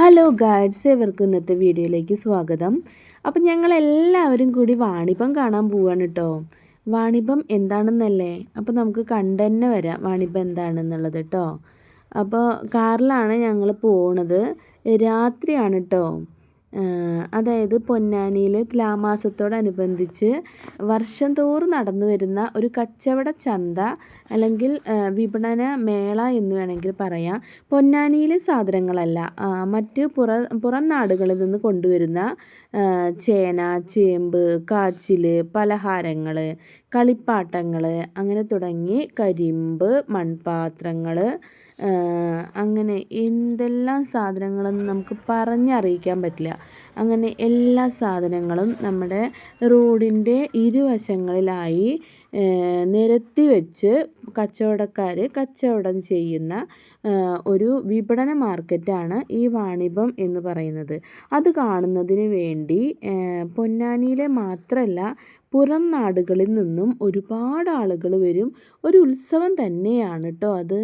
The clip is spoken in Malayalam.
ഹലോ ഗൈഡ്സ് ഇവർക്ക് ഇന്നത്തെ വീഡിയോയിലേക്ക് സ്വാഗതം. അപ്പം ഞങ്ങൾ എല്ലാവരും കൂടി വാണിഭം കാണാൻ പോവാണ് കേട്ടോ വാണിഭം എന്താണെന്നല്ലേ? അപ്പം നമുക്ക് കണ്ടു തന്നെ വരാം വാണിഭം എന്താണെന്നുള്ളത് കേട്ടോ അപ്പോൾ കാറിലാണ് ഞങ്ങൾ പോണത്. രാത്രിയാണ് കേട്ടോ അതായത് പൊന്നാനിയിൽ തുലാമാസത്തോടനുബന്ധിച്ച് വർഷം തോറും നടന്നു വരുന്ന ഒരു കച്ചവട ചന്ത അല്ലെങ്കിൽ വിപണന മേള എന്ന് വേണമെങ്കിൽ പറയാം. പൊന്നാനിയിലെ സാധനങ്ങളല്ല മറ്റ് പുറ പുറം നാടുകളിൽ നിന്ന് കൊണ്ടുവരുന്ന ചേന ചേമ്പ് കാച്ചിൽ പലഹാരങ്ങൾ കളിപ്പാട്ടങ്ങൾ അങ്ങനെ തുടങ്ങി കരിമ്പ് മൺപാത്രങ്ങൾ അങ്ങനെ എന്തെല്ലാം സാധനങ്ങളെന്ന് നമുക്ക് പറഞ്ഞറിയിക്കാൻ പറ്റില്ല. അങ്ങനെ എല്ലാ സാധനങ്ങളും നമ്മുടെ റോഡിന്റെ ഇരുവശങ്ങളിലായി നിരത്തി വെച്ച് കച്ചവടക്കാർ കച്ചവടം ചെയ്യുന്ന ഒരു വിപണന മാർക്കറ്റാണ് ഈ വാണിഭം എന്ന് പറയുന്നത്. അത് കാണുന്നതിന് വേണ്ടി പൊന്നാനിയിലെ മാത്രമല്ല പുറം നാടുകളിൽ നിന്നും ഒരുപാട് ആളുകൾ വരും. ഒരു ഉത്സവം തന്നെയാണ് കേട്ടോ അത്.